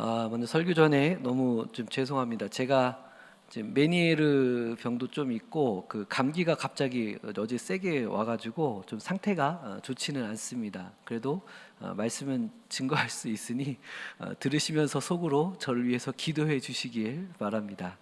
아, 먼저 설교 전에 너무 좀 죄송합니다. 제가 지금 메니에르 병도 좀 있고 그 감기가 갑자기 어제 세게 와가지고 좀 상태가 어, 좋지는 않습니다. 그래도 어, 말씀은 증거할 수 있으니 어, 들으시면서 속으로 저를 위해서 기도해 주시길 바랍니다.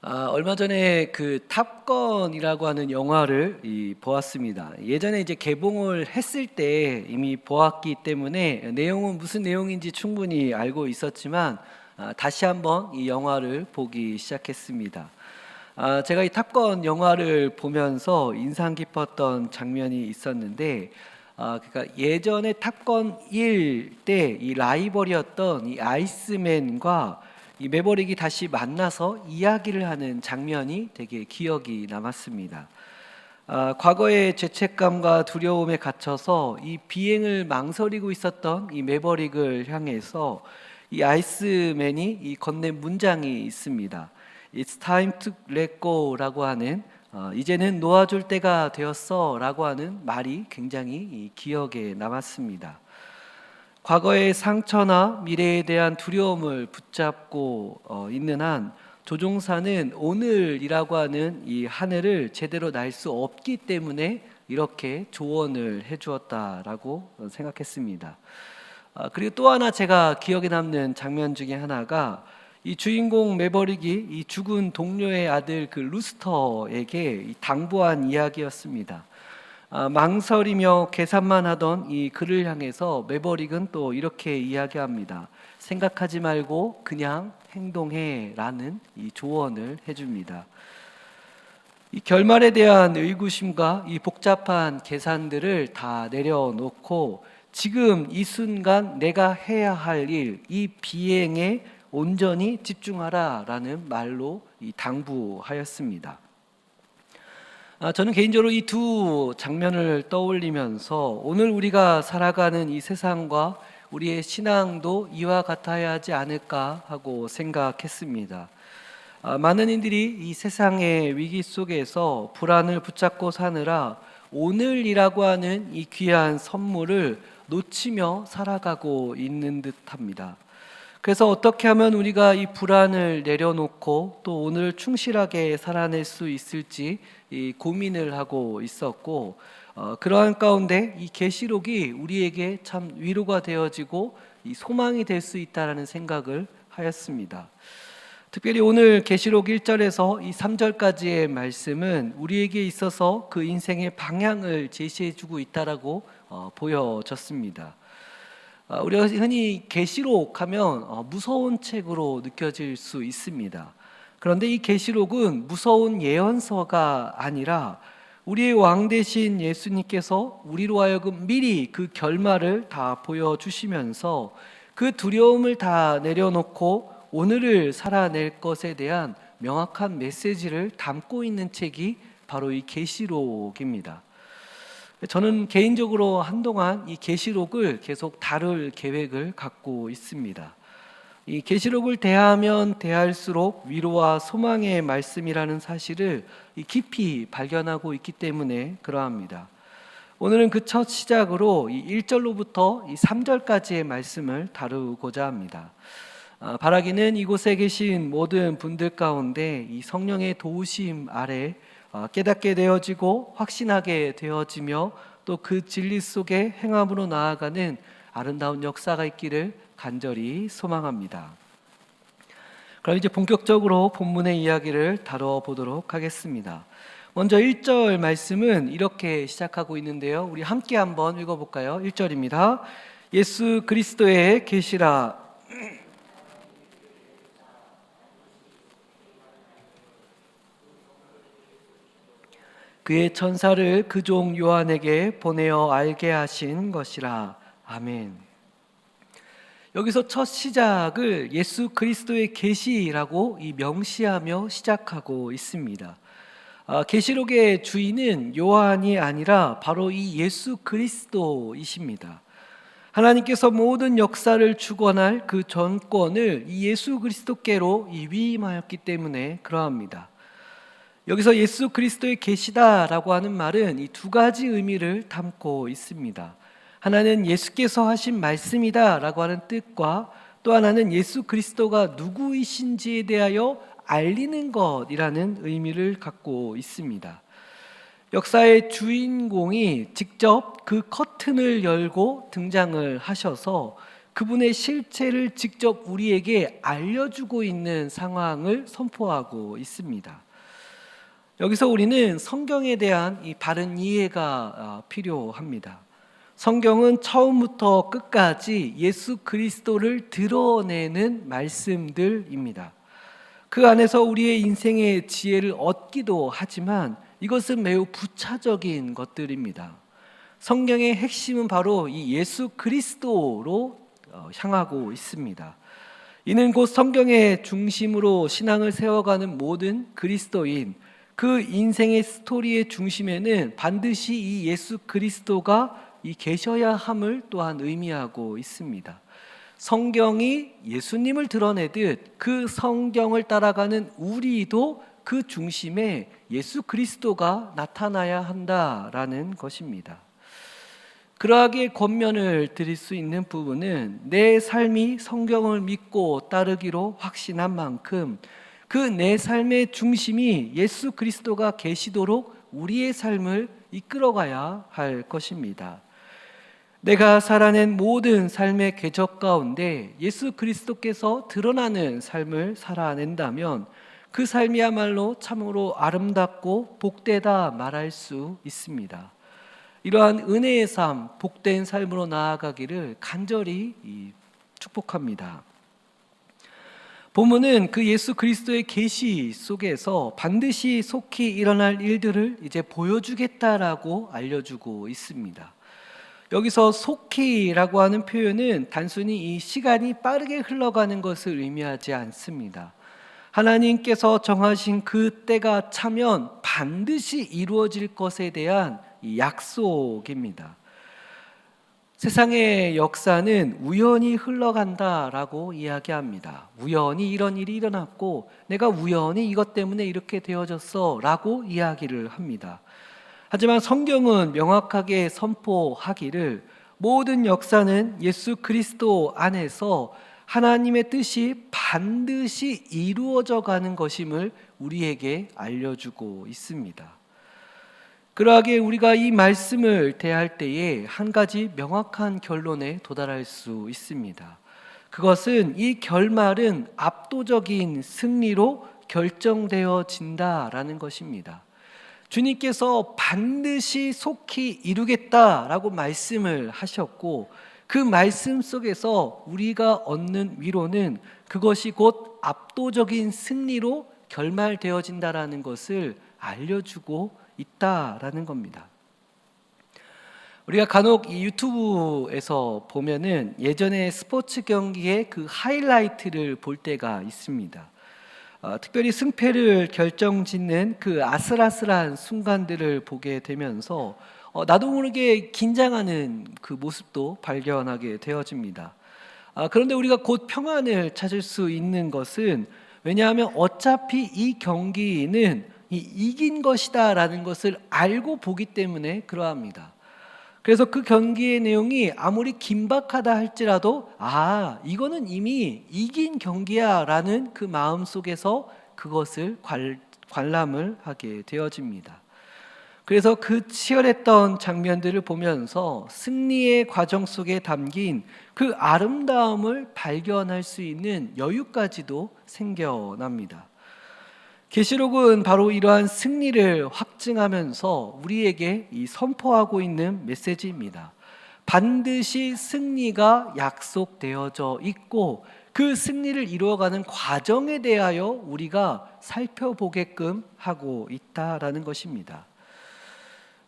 아, 얼마 전에 그 탑건이라고 하는 영화를 이, 보았습니다. 예전에 이제 개봉을 했을 때 이미 보았기 때문에 내용은 무슨 내용인지 충분히 알고 있었지만 아, 다시 한번 이 영화를 보기 시작했습니다. 아, 제가 이 탑건 영화를 보면서 인상 깊었던 장면이 있었는데 아, 그러니까 예전에 탑건 1 때 이 라이벌이었던 이 아이스맨과 이 매버릭이 다시 만나서 이야기를 하는 장면이 되게 기억이 남았습니다. 아, 과거의 죄책감과 두려움에 갇혀서 이 비행을 망설이고 있었던 이 매버릭을 향해서 이 아이스맨이 이 건넨 문장이 있습니다. It's time to let go라고 하는 어, 이제는 놓아줄 때가 되었어라고 하는 말이 굉장히 이 기억에 남았습니다. 과거의 상처나 미래에 대한 두려움을 붙잡고 어, 있는 한 조종사는 오늘이라고 하는 이 하늘을 제대로 날 수 없기 때문에 이렇게 조언을 해주었다라고 생각했습니다. 아, 그리고 또 하나 제가 기억에 남는 장면 중에 하나가 이 주인공 매버릭이 이 죽은 동료의 아들 그 루스터에게 이 당부한 이야기였습니다. 아, 망설이며 계산만 하던 이 그를 향해서 매버릭은 또 이렇게 이야기합니다. 생각하지 말고 그냥 행동해라는 이 조언을 해줍니다. 이 결말에 대한 의구심과 이 복잡한 계산들을 다 내려놓고 지금 이 순간 내가 해야 할 일, 이 비행에 온전히 집중하라라는 말로 이 당부하였습니다. 아, 저는 개인적으로 이 두 장면을 떠올리면서 오늘 우리가 살아가는 이 세상과 우리의 신앙도 이와 같아야 하지 않을까 하고 생각했습니다. 아, 많은 이들이 이 세상의 위기 속에서 불안을 붙잡고 사느라 오늘이라고 하는 이 귀한 선물을 놓치며 살아가고 있는 듯합니다. 그래서 어떻게 하면 우리가 이 불안을 내려놓고 또 오늘 충실하게 살아낼 수 있을지 이 고민을 하고 있었고 어, 그러한 가운데 이 계시록이 우리에게 참 위로가 되어지고 이 소망이 될 수 있다라는 생각을 하였습니다. 특별히 오늘 계시록 1절에서 이 3절까지의 말씀은 우리에게 있어서 그 인생의 방향을 제시해 주고 있다라고 어, 보여졌습니다. 어, 우리가 흔히 계시록 하면 어, 무서운 책으로 느껴질 수 있습니다. 그런데 이 계시록은 무서운 예언서가 아니라 우리의 왕 대신 예수님께서 우리로 하여금 미리 그 결말을 다 보여주시면서 그 두려움을 다 내려놓고 오늘을 살아낼 것에 대한 명확한 메시지를 담고 있는 책이 바로 이 계시록입니다. 저는 개인적으로 한동안 이 계시록을 계속 다룰 계획을 갖고 있습니다. 이 계시록을 대하면 대할수록 위로와 소망의 말씀이라는 사실을 깊이 발견하고 있기 때문에 그러합니다. 오늘은 그 첫 시작으로 이 1절로부터 이 3절까지의 말씀을 다루고자 합니다. 아, 바라기는 이곳에 계신 모든 분들 가운데 이 성령의 도우심 아래 아, 깨닫게 되어지고 확신하게 되어지며 또 그 진리 속에 행함으로 나아가는 아름다운 역사가 있기를 간절히 소망합니다. 그럼 이제 본격적으로 본문의 이야기를 다뤄보도록 하겠습니다. 먼저 1절 말씀은 이렇게 시작하고 있는데요. 우리 함께 한번 읽어볼까요? 1절입니다. 예수 그리스도의 계시라 그의 천사를 그 종 요한에게 보내어 알게 하신 것이라. 아멘. 여기서 첫 시작을 예수 그리스도의 계시라고 이 명시하며 시작하고 있습니다. 아, 계시록의 주인은 요한이 아니라 바로 이 예수 그리스도이십니다. 하나님께서 모든 역사를 주관할 그 전권을 이 예수 그리스도께로 이 위임하였기 때문에 그러합니다. 여기서 예수 그리스도의 계시다라고 하는 말은 이 두 가지 의미를 담고 있습니다. 하나는 예수께서 하신 말씀이다라고 하는 뜻과 또 하나는 예수 그리스도가 누구이신지에 대하여 알리는 것이라는 의미를 갖고 있습니다. 역사의 주인공이 직접 그 커튼을 열고 등장을 하셔서 그분의 실체를 직접 우리에게 알려주고 있는 상황을 선포하고 있습니다. 여기서 우리는 성경에 대한 이 바른 이해가 아, 필요합니다. 성경은 처음부터 끝까지 예수 그리스도를 드러내는 말씀들입니다. 그 안에서 우리의 인생의 지혜를 얻기도 하지만 이것은 매우 부차적인 것들입니다. 성경의 핵심은 바로 이 예수 그리스도로 어, 향하고 있습니다. 이는 곧 성경의 중심으로 신앙을 세워가는 모든 그리스도인 그 인생의 스토리의 중심에는 반드시 이 예수 그리스도가 이 계셔야 함을 또한 의미하고 있습니다. 성경이 예수님을 드러내듯 그 성경을 따라가는 우리도 그 중심에 예수 그리스도가 나타나야 한다라는 것입니다. 그러하기에 권면을 드릴 수 있는 부분은 내 삶이 성경을 믿고 따르기로 확신한 만큼 그 내 삶의 중심이 예수 그리스도가 계시도록 우리의 삶을 이끌어가야 할 것입니다. 내가 살아낸 모든 삶의 궤적 가운데 예수 그리스도께서 드러나는 삶을 살아낸다면 그 삶이야말로 참으로 아름답고 복되다 말할 수 있습니다. 이러한 은혜의 삶, 복된 삶으로 나아가기를 간절히 축복합니다. 본문은 그 예수 그리스도의 계시 속에서 반드시 속히 일어날 일들을 이제 보여주겠다라고 알려주고 있습니다. 여기서 속히라고 하는 표현은 단순히 이 시간이 빠르게 흘러가는 것을 의미하지 않습니다. 하나님께서 정하신 그 때가 차면 반드시 이루어질 것에 대한 약속입니다. 세상의 역사는 우연히 흘러간다라고 이야기합니다. 우연히 이런 일이 일어났고 내가 우연히 이것 때문에 이렇게 되어졌어라고 이야기를 합니다. 하지만 성경은 명확하게 선포하기를 모든 역사는 예수 그리스도 안에서 하나님의 뜻이 반드시 이루어져 가는 것임을 우리에게 알려주고 있습니다. 그러하기에 우리가 이 말씀을 대할 때에 한 가지 명확한 결론에 도달할 수 있습니다. 그것은 이 결말은 압도적인 승리로 결정되어진다라는 것입니다. 주님께서 반드시 속히 이루겠다라고 말씀을 하셨고 그 말씀 속에서 우리가 얻는 위로는 그것이 곧 압도적인 승리로 결말되어진다라는 것을 알려주고 있다라는 겁니다. 우리가 간혹 이 유튜브에서 보면은 예전에 스포츠 경기의 그 하이라이트를 볼 때가 있습니다. 어, 특별히 승패를 결정짓는 그 아슬아슬한 순간들을 보게 되면서 어, 나도 모르게 긴장하는 그 모습도 발견하게 되어집니다. 아, 그런데 우리가 곧 평안을 찾을 수 있는 것은 왜냐하면 어차피 이 경기는 이 이긴 것이다라는 것을 알고 보기 때문에 그러합니다. 그래서 그 경기의 내용이 아무리 긴박하다 할지라도 아, 이거는 이미 이긴 경기야라는 그 마음 속에서 그것을 관, 관람을 하게 되어집니다. 그래서 그 치열했던 장면들을 보면서 승리의 과정 속에 담긴 그 아름다움을 발견할 수 있는 여유까지도 생겨납니다. 계시록은 바로 이러한 승리를 확증하면서 우리에게 이 선포하고 있는 메시지입니다. 반드시 승리가 약속되어져 있고 그 승리를 이루어가는 과정에 대하여 우리가 살펴보게끔 하고 있다라는 것입니다.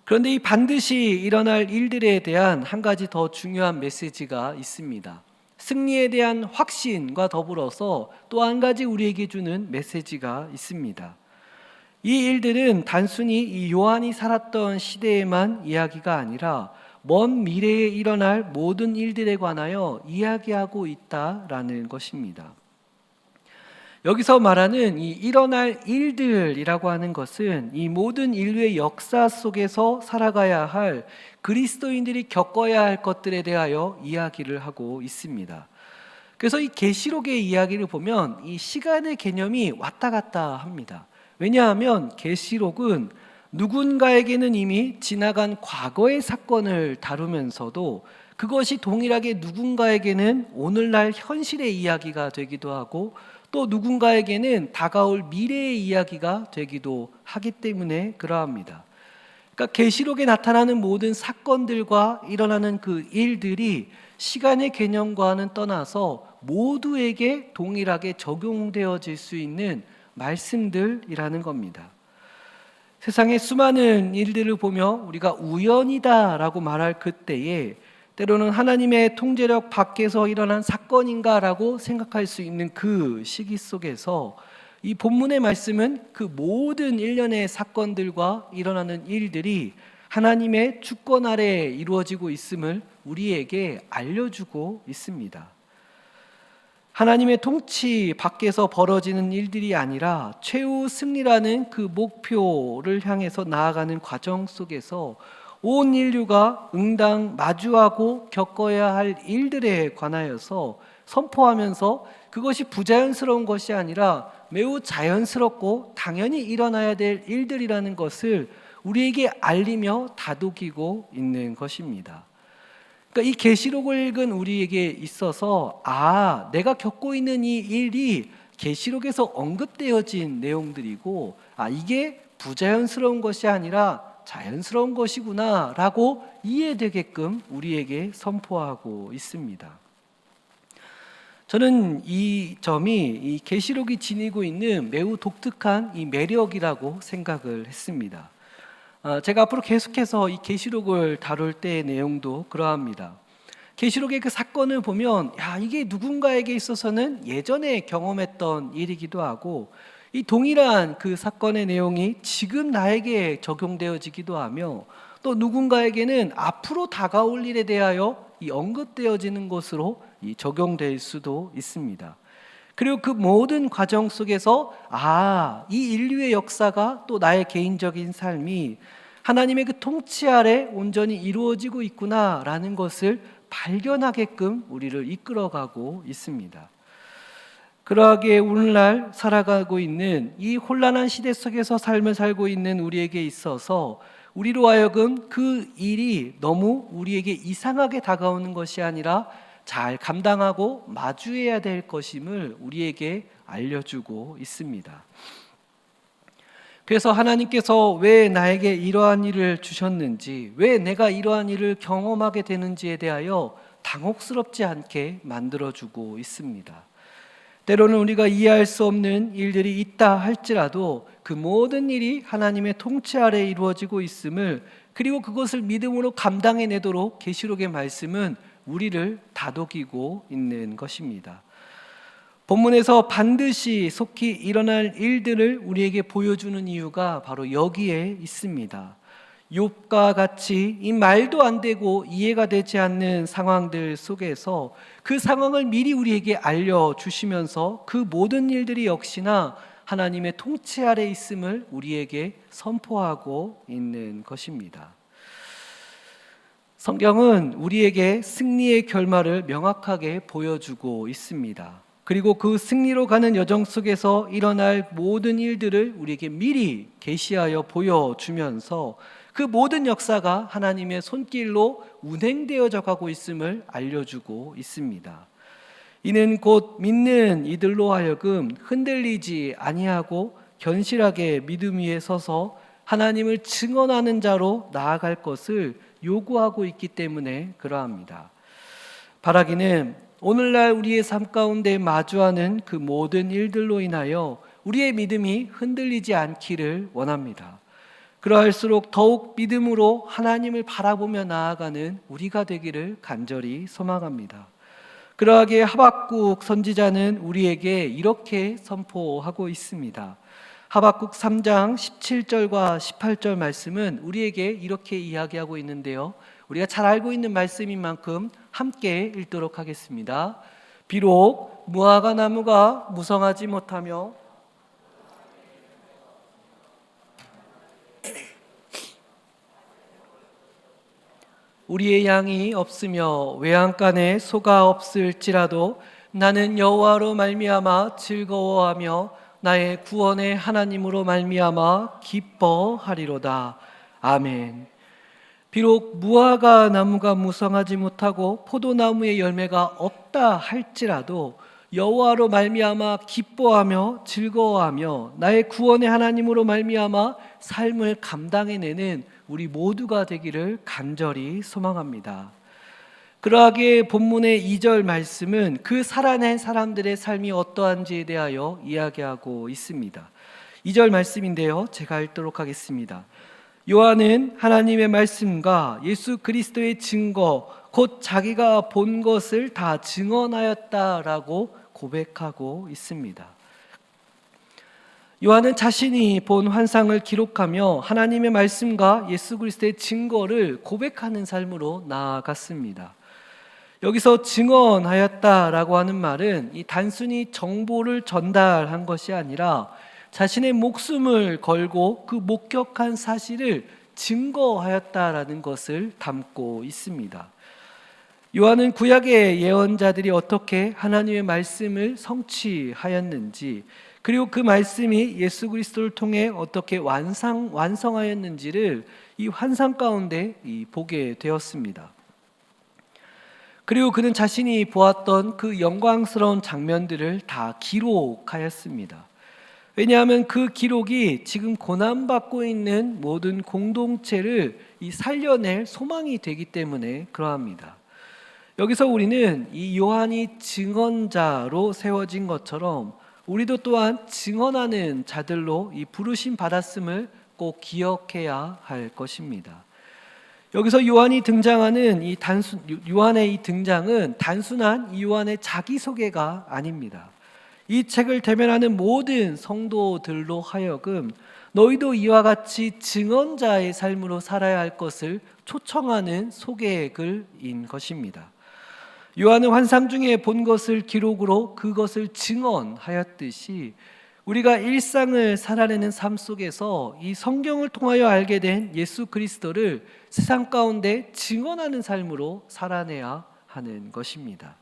그런데 이 반드시 일어날 일들에 대한 한 가지 더 중요한 메시지가 있습니다. 승리에 대한 확신과 더불어서 또 한 가지 우리에게 주는 메시지가 있습니다. 이 일들은 단순히 이 요한이 살았던 시대에만 이야기가 아니라 먼 미래에 일어날 모든 일들에 관하여 이야기하고 있다라는 것입니다. 여기서 말하는 이 일어날 일들이라고 하는 것은 이 모든 인류의 역사 속에서 살아가야 할 그리스도인들이 겪어야 할 것들에 대하여 이야기를 하고 있습니다. 그래서 이 계시록의 이야기를 보면 이 시간의 개념이 왔다 갔다 합니다. 왜냐하면 계시록은 누군가에게는 이미 지나간 과거의 사건을 다루면서도 그것이 동일하게 누군가에게는 오늘날 현실의 이야기가 되기도 하고 또 누군가에게는 다가올 미래의 이야기가 되기도 하기 때문에 그러합니다. 그러니까 계시록에 나타나는 모든 사건들과 일어나는 그 일들이 시간의 개념과는 떠나서 모두에게 동일하게 적용되어질 수 있는 말씀들이라는 겁니다. 세상의 수많은 일들을 보며 우리가 우연이다라고 말할 그때에 때로는 하나님의 통제력 밖에서 일어난 사건인가라고 생각할 수 있는 그 시기 속에서 이 본문의 말씀은 그 모든 일련의 사건들과 일어나는 일들이 하나님의 주권 아래 이루어지고 있음을 우리에게 알려주고 있습니다. 하나님의 통치 밖에서 벌어지는 일들이 아니라 최후 승리라는 그 목표를 향해서 나아가는 과정 속에서 온 인류가 응당 마주하고 겪어야 할 일들에 관하여서 선포하면서 그것이 부자연스러운 것이 아니라 매우 자연스럽고 당연히 일어나야 될 일들이라는 것을 우리에게 알리며 다독이고 있는 것입니다. 그러니까 이 계시록을 읽은 우리에게 있어서 아, 내가 겪고 있는 이 일이 계시록에서 언급되어진 내용들이고 아, 이게 부자연스러운 것이 아니라 자연스러운 것이구나라고 이해되게끔 우리에게 선포하고 있습니다. 저는 이 점이 이 계시록이 지니고 있는 매우 독특한 이 매력이라고 생각을 했습니다. 아, 제가 앞으로 계속해서 이 계시록을 다룰 때의 내용도 그러합니다. 계시록의 그 사건을 보면 야 이게 누군가에게 있어서는 예전에 경험했던 일이기도 하고 이 동일한 그 사건의 내용이 지금 나에게 적용되어지기도 하며 또 누군가에게는 앞으로 다가올 일에 대하여 이 언급되어지는 것으로 이 적용될 수도 있습니다. 그리고 그 모든 과정 속에서 아, 이 인류의 역사가 또 나의 개인적인 삶이 하나님의 그 통치 아래 온전히 이루어지고 있구나라는 것을 발견하게끔 우리를 이끌어가고 있습니다. 그러하게 오늘날 살아가고 있는 이 혼란한 시대 속에서 삶을 살고 있는 우리에게 있어서 우리로 하여금 그 일이 너무 우리에게 이상하게 다가오는 것이 아니라 잘 감당하고 마주해야 될 것임을 우리에게 알려주고 있습니다. 그래서 하나님께서 왜 나에게 이러한 일을 주셨는지, 왜 내가 이러한 일을 경험하게 되는지에 대하여 당혹스럽지 않게 만들어주고 있습니다. 때로는 우리가 이해할 수 없는 일들이 있다 할지라도 그 모든 일이 하나님의 통치 아래 이루어지고 있음을 그리고 그것을 믿음으로 감당해 내도록 계시록의 말씀은 우리를 다독이고 있는 것입니다. 본문에서 반드시 속히 일어날 일들을 우리에게 보여주는 이유가 바로 여기에 있습니다. 욥과 같이 이 말도 안 되고 이해가 되지 않는 상황들 속에서 그 상황을 미리 우리에게 알려 주시면서 그 모든 일들이 역시나 하나님의 통치 아래 있음을 우리에게 선포하고 있는 것입니다. 성경은 우리에게 승리의 결말을 명확하게 보여주고 있습니다. 그리고 그 승리로 가는 여정 속에서 일어날 모든 일들을 우리에게 미리 계시하여 보여주면서 그 모든 역사가 하나님의 손길로 운행되어져 가고 있음을 알려주고 있습니다. 이는 곧 믿는 이들로 하여금 흔들리지 아니하고 견실하게 믿음 위에 서서 하나님을 증언하는 자로 나아갈 것을 요구하고 있기 때문에 그러합니다. 바라기는 오늘날 우리의 삶 가운데 마주하는 그 모든 일들로 인하여 우리의 믿음이 흔들리지 않기를 원합니다. 그러할수록 더욱 믿음으로 하나님을 바라보며 나아가는 우리가 되기를 간절히 소망합니다. 그러하게 하박국 선지자는 우리에게 이렇게 선포하고 있습니다. 하박국 3장 17절과 18절 말씀은 우리에게 이렇게 이야기하고 있는데요. 우리가 잘 알고 있는 말씀인 만큼 함께 읽도록 하겠습니다. 비록 무화과 나무가 무성하지 못하며 우리의 양이 없으며 외양간에 소가 없을지라도 나는 여호와로 말미암아 즐거워하며 나의 구원의 하나님으로 말미암아 기뻐하리로다. 아멘. 비록 무화과 나무가 무성하지 못하고 포도나무의 열매가 없다 할지라도 여호와로 말미암아 기뻐하며 즐거워하며 나의 구원의 하나님으로 말미암아 삶을 감당해내는 우리 모두가 되기를 간절히 소망합니다. 그러하기에 본문의 2절 말씀은 그 살아낸 사람들의 삶이 어떠한지에 대하여 이야기하고 있습니다. 2절 말씀인데요. 제가 읽도록 하겠습니다. 요한은 하나님의 말씀과 예수 그리스도의 증거, 곧 자기가 본 것을 다 증언하였다라고 고백하고 있습니다. 요한은 자신이 본 환상을 기록하며 하나님의 말씀과 예수 그리스도의 증거를 고백하는 삶으로 나아갔습니다. 여기서 증언하였다라고 하는 말은 이 단순히 정보를 전달한 것이 아니라 자신의 목숨을 걸고 그 목격한 사실을 증거하였다라는 것을 담고 있습니다. 요한은 구약의 예언자들이 어떻게 하나님의 말씀을 성취하였는지 그리고 그 말씀이 예수 그리스도를 통해 어떻게 완성 완성하였는지를 이 환상 가운데 보게 되었습니다. 그리고 그는 자신이 보았던 그 영광스러운 장면들을 다 기록하였습니다. 왜냐하면 그 기록이 지금 고난받고 있는 모든 공동체를 이 살려낼 소망이 되기 때문에 그러합니다. 여기서 우리는 이 요한이 증언자로 세워진 것처럼 우리도 또한 증언하는 자들로 이 부르심 받았음을 꼭 기억해야 할 것입니다. 여기서 요한이 등장하는 이 단순 요한의 이 등장은 단순한 이 요한의 자기 소개가 아닙니다. 이 책을 대면하는 모든 성도들로 하여금 너희도 이와 같이 증언자의 삶으로 살아야 할 것을 초청하는 소개의 글인 것입니다. 요한은 환상 중에 본 것을 기록으로 그것을 증언하였듯이 우리가 일상을 살아내는 삶 속에서 이 성경을 통하여 알게 된 예수 그리스도를 세상 가운데 증언하는 삶으로 살아내야 하는 것입니다.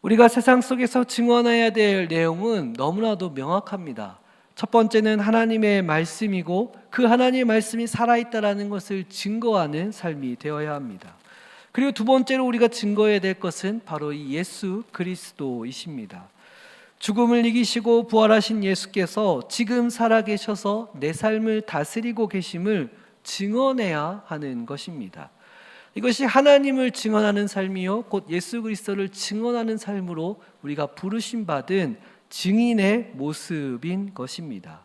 우리가 세상 속에서 증언해야 될 내용은 너무나도 명확합니다. 첫 번째는 하나님의 말씀이고 그 하나님의 말씀이 살아있다라는 것을 증거하는 삶이 되어야 합니다. 그리고 두 번째로 우리가 증거해야 될 것은 바로 이 예수 그리스도이십니다. 죽음을 이기시고 부활하신 예수께서 지금 살아계셔서 내 삶을 다스리고 계심을 증언해야 하는 것입니다. 이것이 하나님을 증언하는 삶이요 곧 예수 그리스도를 증언하는 삶으로 우리가 부르심 받은 증인의 모습인 것입니다.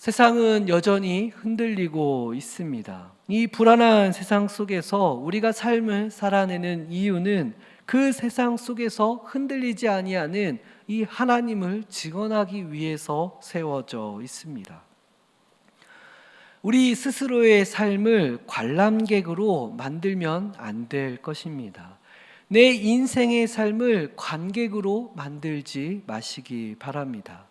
세상은 여전히 흔들리고 있습니다. 이 불안한 세상 속에서 우리가 삶을 살아내는 이유는 그 세상 속에서 흔들리지 아니하는 이 하나님을 증언하기 위해서 세워져 있습니다. 우리 스스로의 삶을 관람객으로 만들면 안 될 것입니다. 내 인생의 삶을 관객으로 만들지 마시기 바랍니다.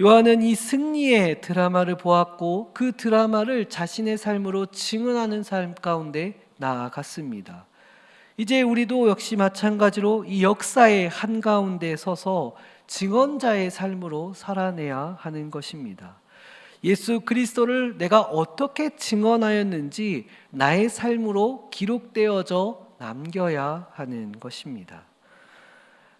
요한은 이 승리의 드라마를 보았고 그 드라마를 자신의 삶으로 증언하는 삶 가운데 나아갔습니다. 이제 우리도 역시 마찬가지로 이 역사의 한가운데 서서 증언자의 삶으로 살아내야 하는 것입니다. 예수 그리스도를 내가 어떻게 증언하였는지 나의 삶으로 기록되어져 남겨야 하는 것입니다.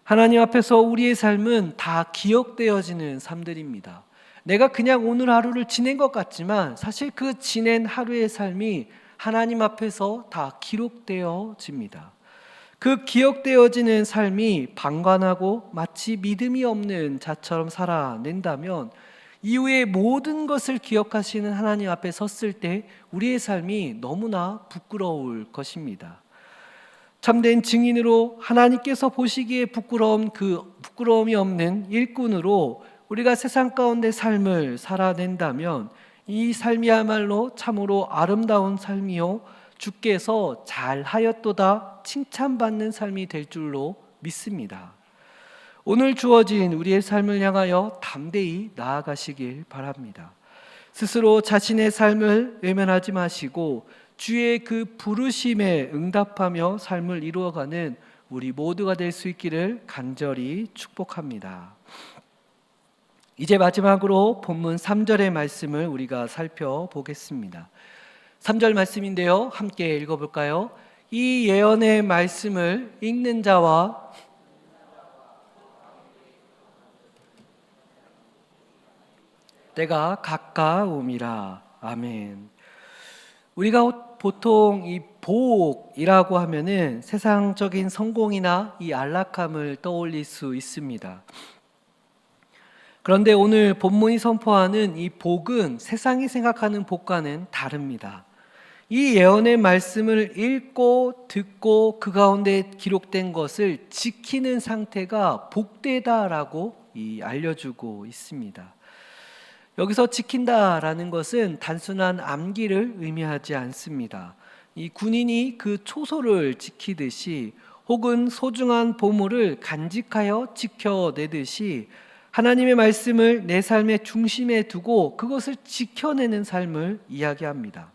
하나님 앞에서 우리의 삶은 다 기억되어지는 삶들입니다. 내가 그냥 오늘 하루를 지낸 것 같지만 사실 그 지낸 하루의 삶이 하나님 앞에서 다 기록되어집니다. 그 기억되어지는 삶이 방관하고 마치 믿음이 없는 자처럼 살아낸다면 이후에 모든 것을 기억하시는 하나님 앞에 섰을 때 우리의 삶이 너무나 부끄러울 것입니다. 참된 증인으로 하나님께서 보시기에 부끄러움 그 부끄러움이 없는 일꾼으로 우리가 세상 가운데 삶을 살아낸다면 이 삶이야말로 참으로 아름다운 삶이요 주께서 잘하였도다 칭찬받는 삶이 될 줄로 믿습니다. 오늘 주어진 우리의 삶을 향하여 담대히 나아가시길 바랍니다. 스스로 자신의 삶을 외면하지 마시고 주의 그 부르심에 응답하며 삶을 이루어가는 우리 모두가 될 수 있기를 간절히 축복합니다. 이제 마지막으로 본문 3절의 말씀을 우리가 살펴보겠습니다. 3절 말씀인데요. 함께 읽어볼까요? 이 예언의 말씀을 읽는 자와 때가 가까움이라. 아멘. 우리가 보통 이 복이라고 하면은 세상적인 성공이나 이 안락함을 떠올릴 수 있습니다. 그런데 오늘 본문이 선포하는 이 복은 세상이 생각하는 복과는 다릅니다. 이 예언의 말씀을 읽고 듣고 그 가운데 기록된 것을 지키는 상태가 복되다라고 이 알려주고 있습니다. 여기서 지킨다라는 것은 단순한 암기를 의미하지 않습니다. 이 군인이 그 초소를 지키듯이 혹은 소중한 보물을 간직하여 지켜내듯이 하나님의 말씀을 내 삶의 중심에 두고 그것을 지켜내는 삶을 이야기합니다.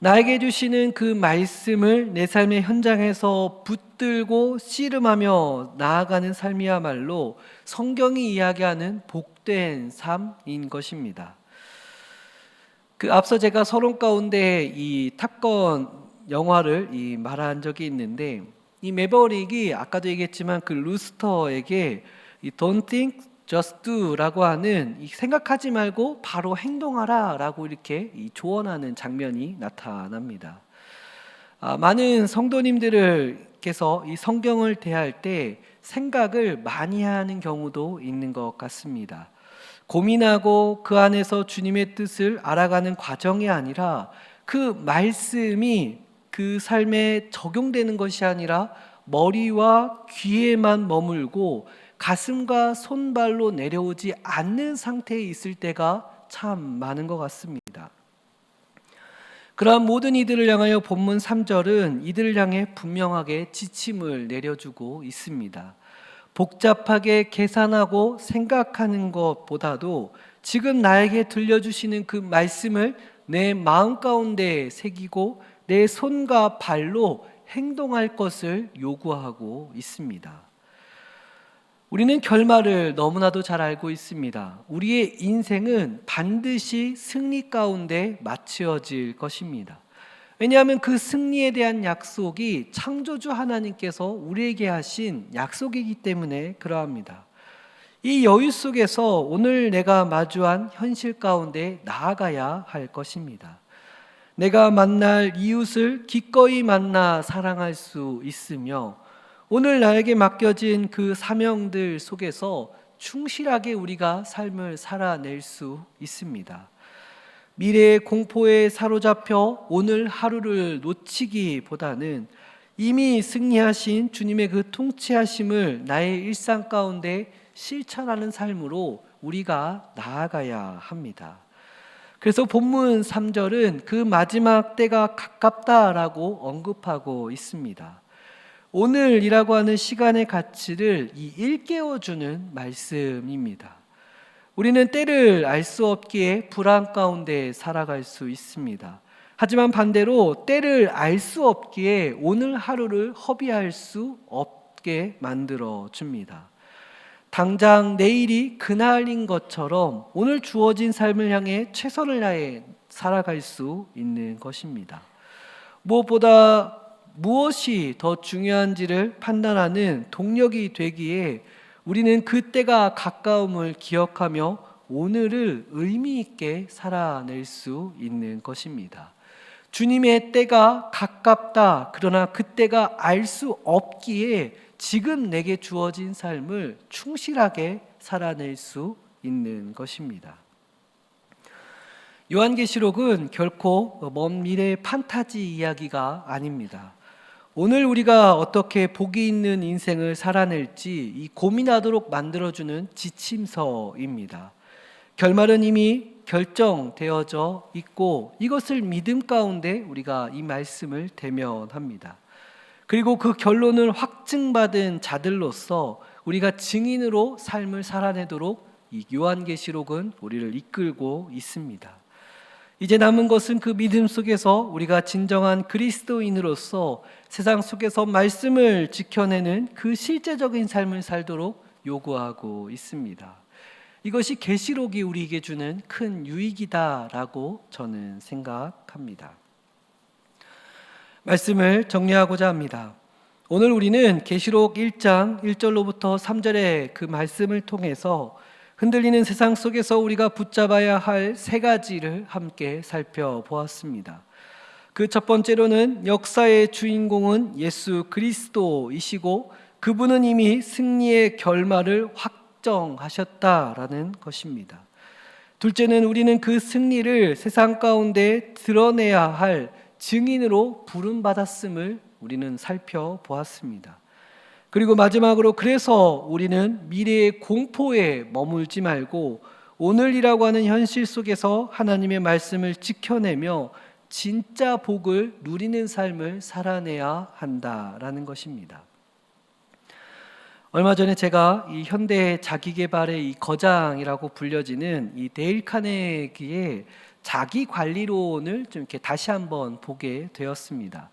나에게 주시는 그 말씀을 내 삶의 현장에서 붙들고 씨름하며 나아가는 삶이야말로 성경이 이야기하는 복된 삶인 것입니다. 그 앞서 제가 서론 가운데 이 탑건 영화를 이 말한 적이 있는데 이 매버릭이 아까도 얘기했지만 그 루스터에게 이 don't think just do라고 하는 이 생각하지 말고 바로 행동하라라고 이렇게 이 조언하는 장면이 나타납니다. 아, 많은 성도님들께서 이 성경을 대할 때 생각을 많이 하는 경우도 있는 것 같습니다. 고민하고 그 안에서 주님의 뜻을 알아가는 과정이 아니라 그 말씀이 그 삶에 적용되는 것이 아니라 머리와 귀에만 머물고 가슴과 손발로 내려오지 않는 상태에 있을 때가 참 많은 것 같습니다. 그러한 모든 이들을 향하여 본문 3절은 이들을 향해 분명하게 지침을 내려주고 있습니다. 복잡하게 계산하고 생각하는 것보다도 지금 나에게 들려주시는 그 말씀을 내 마음 가운데 새기고 내 손과 발로 행동할 것을 요구하고 있습니다. 우리는 결말을 너무나도 잘 알고 있습니다. 우리의 인생은 반드시 승리 가운데 맞추어질 것입니다. 왜냐하면 그 승리에 대한 약속이 창조주 하나님께서 우리에게 하신 약속이기 때문에 그러합니다. 이 여유 속에서 오늘 내가 마주한 현실 가운데 나아가야 할 것입니다. 내가 만날 이웃을 기꺼이 만나 사랑할 수 있으며 오늘 나에게 맡겨진 그 사명들 속에서 충실하게 우리가 삶을 살아낼 수 있습니다. 미래의 공포에 사로잡혀 오늘 하루를 놓치기보다는 이미 승리하신 주님의 그 통치하심을 나의 일상 가운데 실천하는 삶으로 우리가 나아가야 합니다. 그래서 본문 3절은 그 마지막 때가 가깝다라고 언급하고 있습니다. 오늘이라고 하는 시간의 가치를 이 일깨워 주는 말씀입니다. 우리는 때를 알 수 없기에 불안 가운데 살아갈 수 있습니다. 하지만 반대로 때를 알 수 없기에 오늘 하루를 허비할 수 없게 만들어 줍니다. 당장 내일이 그날인 것처럼 오늘 주어진 삶을 향해 최선을 다해 살아갈 수 있는 것입니다. 무엇보다 무엇이 더 중요한지를 판단하는 동력이 되기에 우리는 그때가 가까움을 기억하며 오늘을 의미 있게 살아낼 수 있는 것입니다. 주님의 때가 가깝다. 그러나 그때가 알 수 없기에 지금 내게 주어진 삶을 충실하게 살아낼 수 있는 것입니다. 요한계시록은 결코 먼 미래의 판타지 이야기가 아닙니다. 오늘 우리가 어떻게 복이 있는 인생을 살아낼지 이 고민하도록 만들어주는 지침서입니다. 결말은 이미 결정되어져 있고 이것을 믿음 가운데 우리가 이 말씀을 대면합니다. 그리고 그 결론을 확증받은 자들로서 우리가 증인으로 삶을 살아내도록 이 요한계시록은 우리를 이끌고 있습니다. 이제 남은 것은 그 믿음 속에서 우리가 진정한 그리스도인으로서 세상 속에서 말씀을 지켜내는 그 실제적인 삶을 살도록 요구하고 있습니다. 이것이 계시록이 우리에게 주는 큰 유익이다라고 저는 생각합니다. 말씀을 정리하고자 합니다. 오늘 우리는 계시록 1장 1절로부터 3절의 그 말씀을 통해서 흔들리는 세상 속에서 우리가 붙잡아야 할 세 가지를 함께 살펴보았습니다. 그 첫 번째로는 역사의 주인공은 예수 그리스도이시고 그분은 이미 승리의 결말을 확정하셨다라는 것입니다. 둘째는 우리는 그 승리를 세상 가운데 드러내야 할 증인으로 부름받았음을 우리는 살펴보았습니다. 그리고 마지막으로 그래서 우리는 미래의 공포에 머물지 말고 오늘이라고 하는 현실 속에서 하나님의 말씀을 지켜내며 진짜 복을 누리는 삶을 살아내야 한다라는 것입니다. 얼마 전에 제가 이 현대 자기 개발의 이 거장이라고 불려지는 이 데일 카네기의 자기 관리론을 좀 이렇게 다시 한번 보게 되었습니다.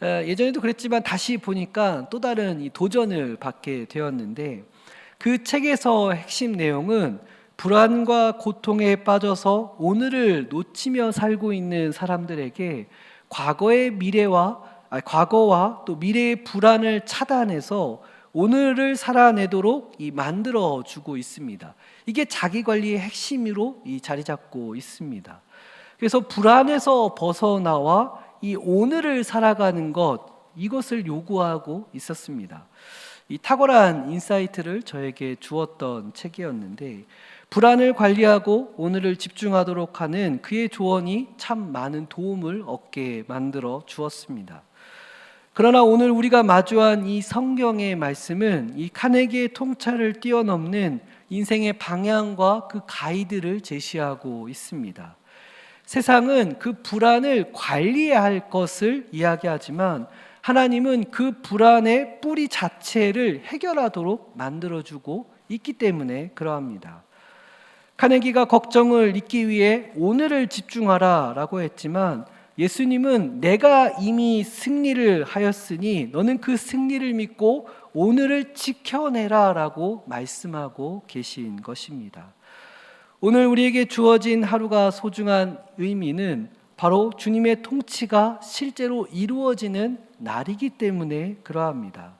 어, 예전에도 그랬지만 다시 보니까 또 다른 이 도전을 받게 되었는데 그 책에서 핵심 내용은 불안과 고통에 빠져서 오늘을 놓치며 살고 있는 사람들에게 과거의 미래와 아니, 과거와 또 미래의 불안을 차단해서 오늘을 살아내도록 이 만들어 주고 있습니다. 이게 자기 관리의 핵심으로 이 자리 잡고 있습니다. 그래서 불안에서 벗어나와 이 오늘을 살아가는 것 이것을 요구하고 있었습니다. 이 탁월한 인사이트를 저에게 주었던 책이었는데 불안을 관리하고 오늘을 집중하도록 하는 그의 조언이 참 많은 도움을 얻게 만들어 주었습니다. 그러나 오늘 우리가 마주한 이 성경의 말씀은 이 카네기의 통찰을 뛰어넘는 인생의 방향과 그 가이드를 제시하고 있습니다. 세상은 그 불안을 관리해야 할 것을 이야기하지만 하나님은 그 불안의 뿌리 자체를 해결하도록 만들어주고 있기 때문에 그러합니다. 카네기가 걱정을 잊기 위해 오늘을 집중하라 라고 했지만 예수님은 내가 이미 승리를 하였으니 너는 그 승리를 믿고 오늘을 지켜내라 라고 말씀하고 계신 것입니다. 오늘 우리에게 주어진 하루가 소중한 의미는 바로 주님의 통치가 실제로 이루어지는 날이기 때문에 그러합니다.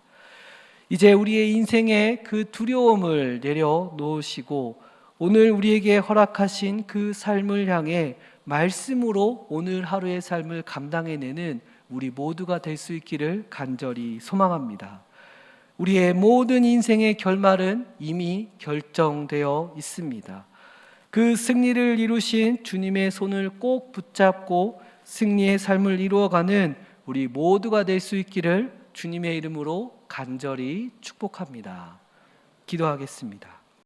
이제 우리의 인생에 그 두려움을 내려놓으시고 오늘 우리에게 허락하신 그 삶을 향해 말씀으로 오늘 하루의 삶을 감당해내는 우리 모두가 될 수 있기를 간절히 소망합니다. 우리의 모든 인생의 결말은 이미 결정되어 있습니다. 그 승리를 이루신 주님의 손을 꼭 붙잡고 승리의 삶을 이루어가는 우리 모두가 될 수 있기를 주님의 이름으로 간절히 축복합니다. 기도하겠습니다.